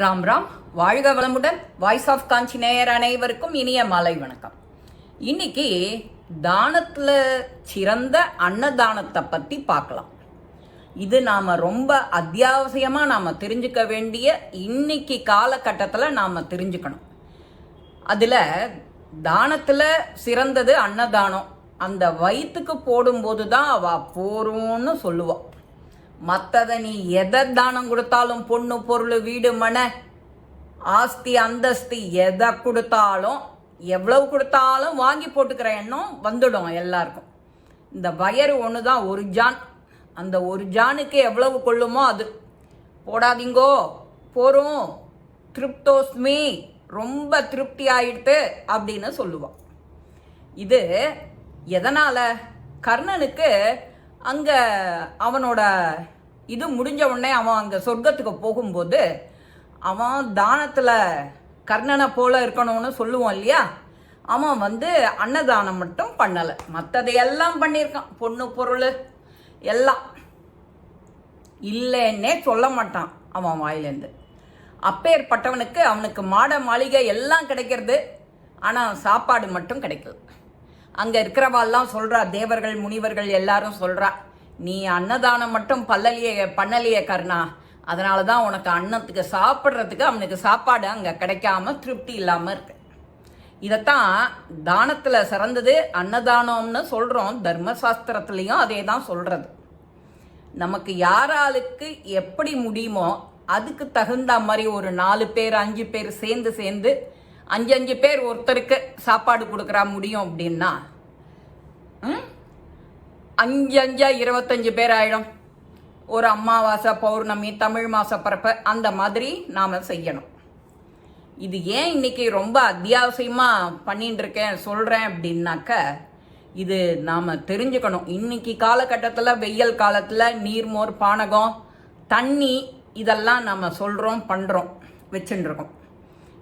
ராம் ராம். வாழ்க வளமுடன். Voice of காஞ்சி நேயர் அனைவருக்கும் இனிய மாலை வணக்கம். இன்னைக்கு தானத்தில் சிறந்த அன்னதானத்தை பற்றி பார்க்கலாம். இது நாம் ரொம்ப அத்தியாவசியமாக நாம் தெரிஞ்சுக்க வேண்டிய இன்னைக்கு காலகட்டத்தில் நாம் தெரிஞ்சுக்கணும். அதில் தானத்தில் சிறந்தது அன்னதானம். அந்த வயிற்றுக்கு போடும்போது தான் அவ போறோம்னு சொல்லுவாள் மற்றதை நீ எதை தானம் கொடுத்தாலும் பொண்ணு பொருள் வீடு மன ஆஸ்தி அந்தஸ்து எதை கொடுத்தாலும் எவ்வளவு கொடுத்தாலும் வாங்கி போட்டுக்கிற எண்ணம் வந்துடும் எல்லாருக்கும். இந்த வயறு ஒன்று தான் ஒரு ஜான். அந்த ஒரு ஜானுக்கு எவ்வளவு கொள்ளுமோ அது. போடாதீங்கோ போகிறோம் திருப்தோஸ்மி ரொம்ப திருப்தி ஆயிடுத்து அப்படின்னு சொல்லுவான். இது எதனால்? கர்ணனுக்கு அங்கே அவனோட இது முடிஞ்ச உடனே அவன் அங்கே சொர்க்கத்துக்கு போகும்போது அவன் தானத்தில் கர்ணனை போல இருக்கணும்னு சொல்லுவான் இல்லையா? அவன் வந்து அன்னதானம் மட்டும் பண்ணலை. மற்றதையெல்லாம் பண்ணியிருக்கான். பொண்ணு பொருள் எல்லாம். இல்லைன்னே சொல்ல மாட்டான் அவன் வாயிலேருந்து அப்பேற்பட்டவனுக்கு அவனுக்கு மாட மாளிகை எல்லாம் கிடைக்கிறது. ஆனால் சாப்பாடு மட்டும் கிடைக்கல. அங்கே இருக்கிறவாள்லாம் சொல்கிறா தேவர்கள் முனிவர்கள் எல்லாரும் சொல்கிறா நீ அன்னதானம் மட்டும் பல்லலிய பண்ணலையே கர்ணா. அதனால தான் உனக்கு அன்னத்துக்கு சாப்பிட்றதுக்கு அவனுக்கு சாப்பாடு அங்கே கிடைக்காம திருப்தி இல்லாமல் இருக்கு. இதைத்தான் தானத்தில் சிறந்தது அன்னதானம்னு சொல்கிறோம் தர்மசாஸ்திரத்துலேயும் அதே தான் சொல்கிறது நமக்கு யாராளுக்கு எப்படி முடியுமோ அதுக்கு தகுந்த மாதிரி ஒரு நாலு பேர் அஞ்சு பேர் சேர்ந்து சேர்ந்து அஞ்சு அஞ்சு பேர் ஒருத்தருக்கு சாப்பாடு கொடுக்குறா முடியும் அப்படின்னா ம்? அஞ்சு அஞ்சா இருபத்தஞ்சு பேர் ஆயிடும். ஒரு அமாவாசை பௌர்ணமி தமிழ் மாச பிறப்ப அந்த மாதிரி நாம் செய்யணும். இது ஏன் இன்னைக்கு ரொம்ப அத்தியாவசியமாக பண்ணிட்டு இருக்கேன் சொல்கிறேன் அப்படின்னாக்க இது நாம் தெரிஞ்சுக்கணும். இன்னைக்கு காலகட்டத்தில் வெயில் காலத்தில் நீர்மோர் பானகம் தண்ணி இதெல்லாம் நம்ம சொல்கிறோம் பண்ணுறோம் வச்சுட்டுருக்கோம்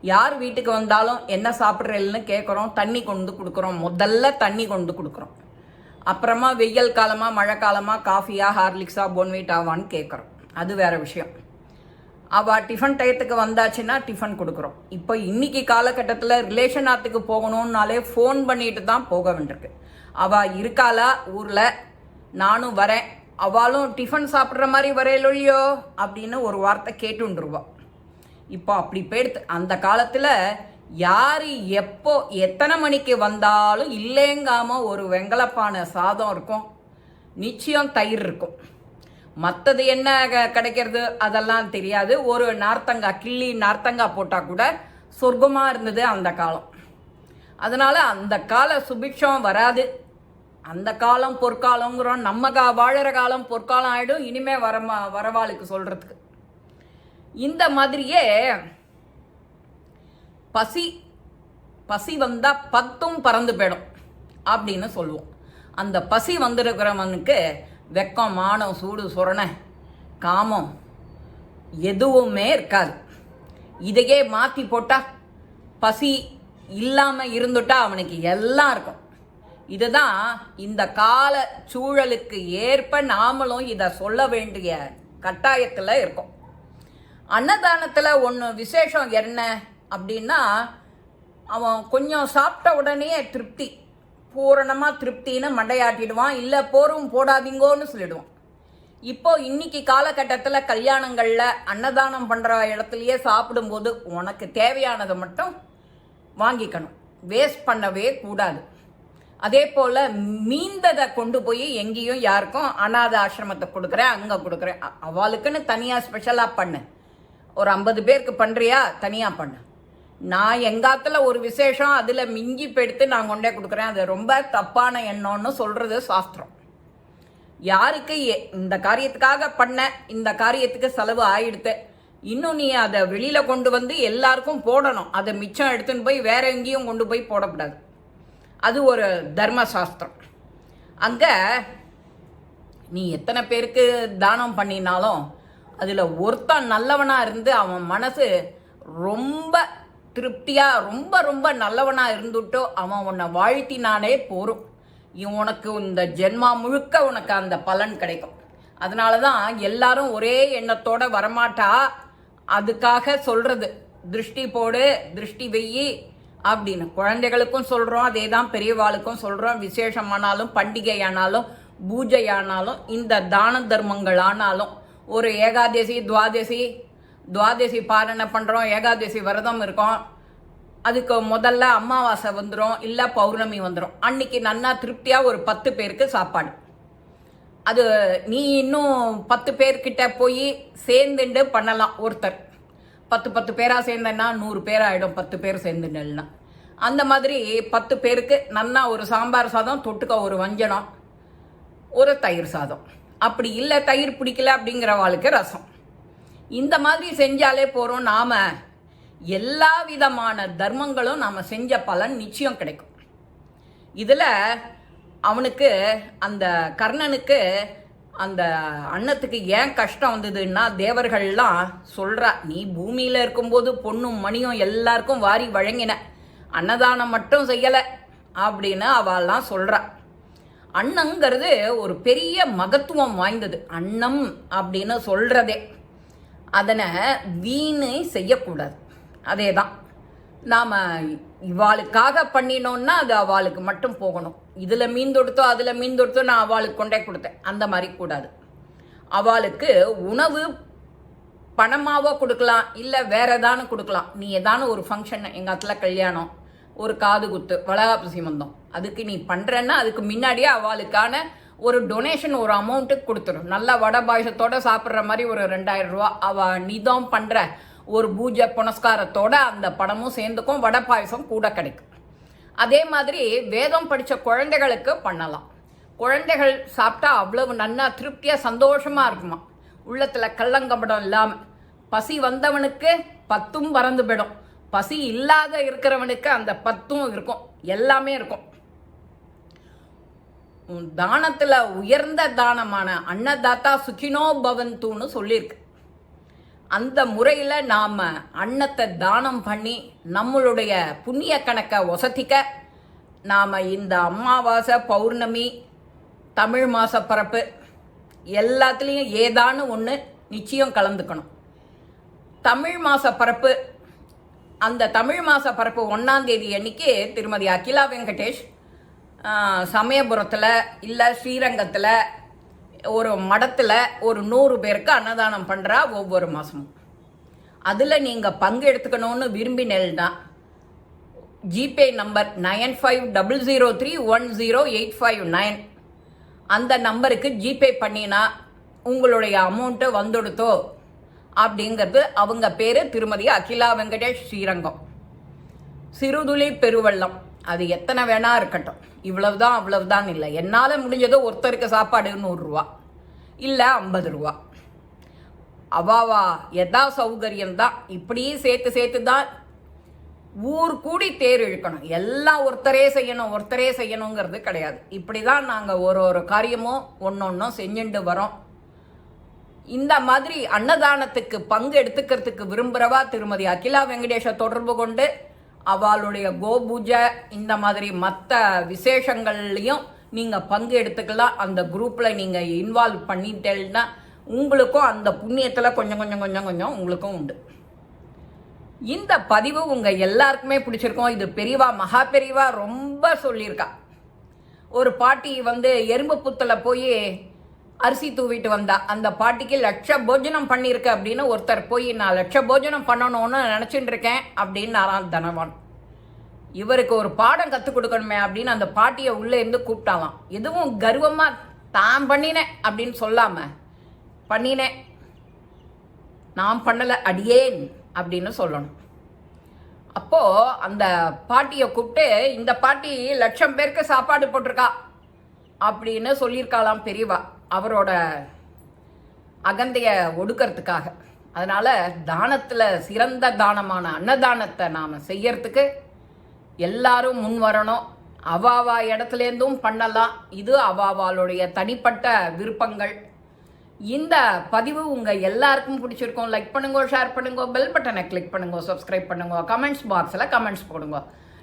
யார் வீட்டுக்கு வந்தாலும் என்ன சாப்பிட்றேன்னு கேட்குறோம் தண்ணி கொண்டு கொடுக்குறோம். முதல்ல தண்ணி கொண்டு கொடுக்குறோம். அப்புறமா வெயில் காலமாக மழை காலமாக காஃபியா ஹார்லிக்ஸா போன்வீட்டாவான்னு கேட்குறோம் அது வேற விஷயம். அவள் டிஃபன் டயத்துக்கு வந்தாச்சுன்னா டிஃபன் கொடுக்குறோம். இப்போ இன்னைக்கு காலகட்டத்தில் ரிலேஷன் ஆத்துக்கு போகணும்னாலே ஃபோன் பண்ணிட்டு தான் போக வேண்டியிருக்கு. அவள் இருக்காளா? ஊரில். நானும் வரேன். அவளும் டிஃபன் சாப்பிட்ற மாதிரி வரையிலொழியோ அப்படின்னு ஒரு வார்த்தை கேட்டுருவா இப்போ அப்படி போயிடுத்து அந்த காலத்தில் யார் எப்போ எத்தனை மணிக்கு வந்தாலும் இல்லைங்காம ஒரு வெங்கலப்பான சாதம் இருக்கும். நிச்சயம் தயிர் இருக்கும். மற்றது என்ன க- கிடைக்கிறது? அதெல்லாம் தெரியாது. ஒரு நார்த்தங்காய் கிள்ளி நார்த்தங்காய் போட்டால் கூட சொர்க்கமாக இருந்தது அந்த காலம். அதனால் அந்த கால சுபிக்ஷம் வராது. அந்த காலம் பொற்காலங்கிறோம் நம்ம கா வாழற காலம் பொற்காலம் ஆகிடும் இனிமே வரமா வரவாளுக்கு சொல்கிறதுக்கு இந்த மாதிரியே பசி பசி வந்தால் பத்தும் பறந்து போயிடும் அப்படின்னு சொல்லுவோம். அந்த பசி வந்திருக்கிறவனுக்கு வெக்கம் மானம் சூடு சுரணை காமம் எதுவுமே இருக்காது. இதையே மாற்றி போட்டா பசி இல்லாமல் இருந்துட்டா அவனுக்கு எல்லாம் இருக்கும். இதுதான் இந்த கால சூழலுக்கு ஏற்ப நாமளும் இதை சொல்ல வேண்டிய கட்டாயத்தில் இருக்கோம். அன்னதானத்தில் ஒன்று விசேஷம் என்ன அப்படின்னா அவன் கொஞ்சம் சாப்பிட்ட உடனே திருப்தி. பூரணமாக திருப்தின்னு மண்டையாட்டிடுவான். இல்லை போரும் போடாதீங்கோன்னு சொல்லிடுவான். இப்போ இன்னைக்கு காலகட்டத்தில் கல்யாணங்களில் அன்னதானம் பண்ணுற இடத்துலையே சாப்பிடும்போது உனக்கு தேவையானதை மட்டும் வாங்கிக்கணும். வேஸ்ட் பண்ணவே கூடாது. அதே போல் மீந்ததை கொண்டு போய் எங்கேயும் யாருக்கும் அனாத ஆசிரமத்தை கொடுக்குறேன் அங்கே கொடுக்குறேன். அவளுக்குன்னு தனியாக ஸ்பெஷலாக பண்ணு. ஒரு ஐம்பது பேருக்கு பண்ணுறியா தனியாக பண்ணு. நான் எங்காத்தில் ஒரு விசேஷம் அதில் மிஞ்சி போயிடுத்து நான் கொண்டே கொடுக்குறேன். அது ரொம்ப தப்பான எண்ணம்னு சொல்கிறது சாஸ்திரம். யாருக்கு இந்த காரியத்துக்காக பண்ண இந்த காரியத்துக்கு செலவு ஆயிடுத்து. இன்னும் நீ அதை வெளியில் கொண்டு வந்து எல்லாருக்கும் போடணும். அதை மிச்சம் எடுத்துன்னு போய் வேற எங்கேயும் கொண்டு போய் போடக்கூடாது. அது ஒரு தர்ம சாஸ்திரம். அங்கே நீ எத்தனை பேருக்கு தானம் பண்ணினாலும் அதில் ஒருத்தன் நல்லவனாக இருந்து அவன் மனசு ரொம்ப திருப்தியாக ரொம்ப ரொம்ப நல்லவனாக இருந்துட்டோ அவன் உன்னை வாழ்த்தினானே போகும் உனக்கு இந்த ஜென்மா முழுக்க உனக்கு அந்த பலன் கிடைக்கும். அதனால தான் எல்லாரும் ஒரே எண்ணத்தோட வரமாட்டா. அதுக்காக சொல்கிறது திருஷ்டி போடு திருஷ்டி வெய்யி அப்படின்னு. குழந்தைகளுக்கும் சொல்கிறோம் அதே தான் பெரியவாளுக்கும் சொல்கிறோம் விசேஷமானாலும் பண்டிகையானாலும் பூஜையானாலும் பூஜை ஆனாலும் இந்த தான தர்மங்கள் ஆனாலும் ஒரு ஏகாதசி துவாதசி துவாதசி பாரணை பண்ணுறோம் ஏகாதசி விரதம் இருக்கோம். அதுக்கு முதல்ல அமாவாசை வந்துடும் இல்லை பௌர்ணமி வந்துடும் அன்னைக்கு நன்னா திருப்தியாக ஒரு பத்து பேருக்கு சாப்பாடு. அது நீ இன்னும் பத்து பேர்கிட்ட போய் சேர்ந்துண்டு பண்ணலாம் ஒருத்தர். பத்து பத்து பேராக சேர்ந்தேன்னா நூறு பேர் ஆகிடும் பத்து பேர் சேர்ந்துன்னா அந்த மாதிரி பத்து பேருக்கு நன்னா ஒரு சாம்பார் சாதம் தொட்டுக்க ஒரு வஞ்சனம் ஒரு தயிர் சாதம். அப்படி இல்லை தயிர் பிடிக்கல அப்படிங்கிறவாளுக்கு ரசம். இந்த மாதிரி செஞ்சாலே போகிறோம் நாம் எல்லா விதமான தர்மங்களும் நாம் செஞ்ச பலன் நிச்சயம் கிடைக்கும். இதில் அவனுக்கு அந்த கர்ணனுக்கு அந்த அன்னத்துக்கு ஏன் கஷ்டம் வந்ததுன்னா தேவர்கள்லாம் சொல்கிறா நீ பூமியில் இருக்கும்போது பொண்ணும் மணியும் எல்லாருக்கும் வாரி வழங்கின. அன்னதானம் மட்டும் செய்யலை. அப்படின்னு அவள்லாம் சொல்கிறா அன்னங்கிறது ஒரு பெரிய மகத்துவம் வாய்ந்தது. அன்னம் அப்படின்னு சொல்கிறதே அதனை வீணை செய்யக்கூடாது. அதே தான் நாம் இவாளுக்காக பண்ணினோன்னா அது அவளுக்கு மட்டும் போகணும். இதில் மீன் தொடுத்தோ அதில் மீன் தொடுத்தோ நான் அவளுக்கு கொண்டே கொடுத்தேன். அந்த மாதிரி கூடாது. அவளுக்கு உணவு பணமாவோ கொடுக்கலாம் இல்லை வேற ஏதானு கொடுக்கலாம். நீ ஏதானு ஒரு ஃபங்க்ஷன் எங்கள் அத்தில் கல்யாணம் ஒரு காது குத்து வளகாப்பு வந்தோம் அதுக்கு நீ பண்ணுறன்னா அதுக்கு முன்னாடியே அவளுக்கான ஒரு டொனேஷன் ஒரு அமௌண்ட்டுக்கு கொடுத்துரும். நல்லா வடை பாயசத்தோட சாப்பிட்ற மாதிரி ஒரு ரெண்டாயிரம் ரூபா அவ நீதான் பண்ணுற ஒரு பூஜை புனஸ்காரத்தோட அந்த படமும் சேர்ந்துக்கும் வடை பாயசம் கூட கிடைக்கும். அதே மாதிரி வேதம் படித்த குழந்தைகளுக்கு பண்ணலாம். குழந்தைகள் சாப்பிட்டா அவ்வளவு நன்னா திருப்தியாக சந்தோஷமாக இருக்குமா? உள்ளத்தில் கள்ளங்கபடம் இல்லாமல் பசி வந்தவனுக்கு பத்தும் பறந்து போயிடும் பசி இல்லாத இருக்கிறவனுக்கு அந்த பத்தும் இருக்கும். எல்லாமே இருக்கும். தானத்தில் உயர்ந்த தானமான அன்னதாத்தா சுகினோ பவந்துன்னு சொல்லியிருக்கு அந்த முறையில் நாம் அன்னத்தை தானம் பண்ணி நம்மளுடைய புண்ணிய கணக்கை ஒசத்திக்க நாம் இந்த அமாவாசை பௌர்ணமி தமிழ் மாச பரப்பு எல்லாத்துலேயும் ஏதானு ஒன்று நிச்சயம் கலந்துக்கணும். தமிழ் மாச பரப்பு அந்த தமிழ் மாச பரப்பு ஒன்றாந்தேதி அன்னைக்கு திருமதி அகிலா வெங்கடேஷ் சமயபுரத்தில் இல்லை ஸ்ரீரங்கத்தில் ஒரு மடத்தில் ஒரு நூறு பேருக்கு அன்னதானம் பண்ணுறா ஒவ்வொரு மாதமும் அதில் நீங்கள் பங்கு எடுத்துக்கணும்னு விரும்பினேன்னா GPay number nine five double zero three one zero eight five nine. அந்த நம்பருக்கு ஜிபே பண்ணினா உங்களுடைய அமௌண்ட்டு வந்துடுத்தோ அப்படிங்கிறது அவங்க பேர் திருமதி அகிலா வெங்கடேஷ் ஸ்ரீரங்கம். சிறுதுளி பெருவள்ளம். அது எத்தனை வேணா இருக்கட்டும். இவ்வளவுதான் அவ்வளவுதான் இல்லை. என்னால் முடிஞ்சதோ ஒருத்தருக்கு சாப்பாடு நூறுரூவா இல்லை ஐம்பது ரூபா. அவாவா எதா சௌகரியம் தான் இப்படியே சேர்த்து சேர்த்து தான் ஊர் கூடி தேர் இழுக்கணும். எல்லாம் ஒருத்தரே செய்யணும் ஒருத்தரே செய்யணுங்கிறது கிடையாது. இப்படி தான் நாங்கள் ஒரு ஒரு காரியமும் ஒன்று ஒன்றும் செஞ்சுட்டு வரோம். இந்த மாதிரி அன்னதானத்துக்கு பங்கு எடுத்துக்கிறதுக்கு விரும்புகிறவா திருமதி அகிலா வெங்கடேஷை தொடர்பு கொண்டு அவளுடைய கோபூஜை இந்த மாதிரி மற்ற விசேஷங்கள்லையும் நீங்கள் பங்கு எடுத்துக்கலாம். அந்த குரூப்பில் நீங்கள் இன்வால்வ் பண்ணிட்டேன்னா உங்களுக்கும் அந்த புண்ணியத்தில் கொஞ்சம் கொஞ்சம் கொஞ்சம் கொஞ்சம் உங்களுக்கும் உண்டு. இந்த பதிவு உங்கள் எல்லாருக்குமே பிடிச்சிருக்கோம். இது பெரியவா மகா பெரியவா ரொம்ப சொல்லியிருக்கா. ஒரு பாட்டி வந்து எறும்பு புத்தில் போய் அரிசி தூவிட்டு வந்தா அந்த பாட்டிக்கு லட்ச போஜனம் பண்ணியிருக்கு அப்படின்னு ஒருத்தர் போய் நான் லட்ச போஜனம் பண்ணணும்னு நினச்சிட்டு இருக்கேன் அப்படின்னு தனவான். இவருக்கு ஒரு பாடம் கற்றுக் கொடுக்கணுமே அப்படின்னு அந்த பாட்டியை உள்ளே இருந்து கூப்பிட்டாலாம். எதுவும் கர்வமாக தான் பண்ணினேன் அப்படின்னு சொல்லாம பண்ணினேன். நான் பண்ணலை அடியேன் அப்படின்னு சொல்லணும். அப்போ அந்த பாட்டியை கூப்பிட்டு இந்த பாட்டி லட்சம் பேருக்கு சாப்பாடு போட்டிருக்கா அப்படின்னு சொல்லியிருக்காளாம் பெரியவா. அவரோட அகந்தைய ஒடுக்கிறதுக்காக. அதனால் தானத்தில் சிறந்த தானமான அன்னதானத்தை நாம் செய்யறதுக்கு எல்லாரும் முன் வரணும். அவாவா இடத்துலேருந்தும் பண்ணலாம். இது அவாவாளுடைய தனிப்பட்ட விருப்பங்கள். இந்த பதிவு உங்கள் எல்லாருக்கும் பிடிச்சிருக்கும். லைக் பண்ணுங்க ஷேர் பண்ணுங்க பெல் பட்டனை கிளிக் பண்ணுங்க சப்ஸ்கிரைப் பண்ணுங்க கமெண்ட்ஸ் பாக்ஸில் கமெண்ட்ஸ் போடுங்க.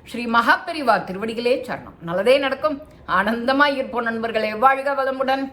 ஸ்ரீ மகாபெரிவா திருவடிகளே சரணம். நல்லதே நடக்கும். ஆனந்தமாக இருப்போம் நண்பர்களே. வாழ்க வளமுடன்.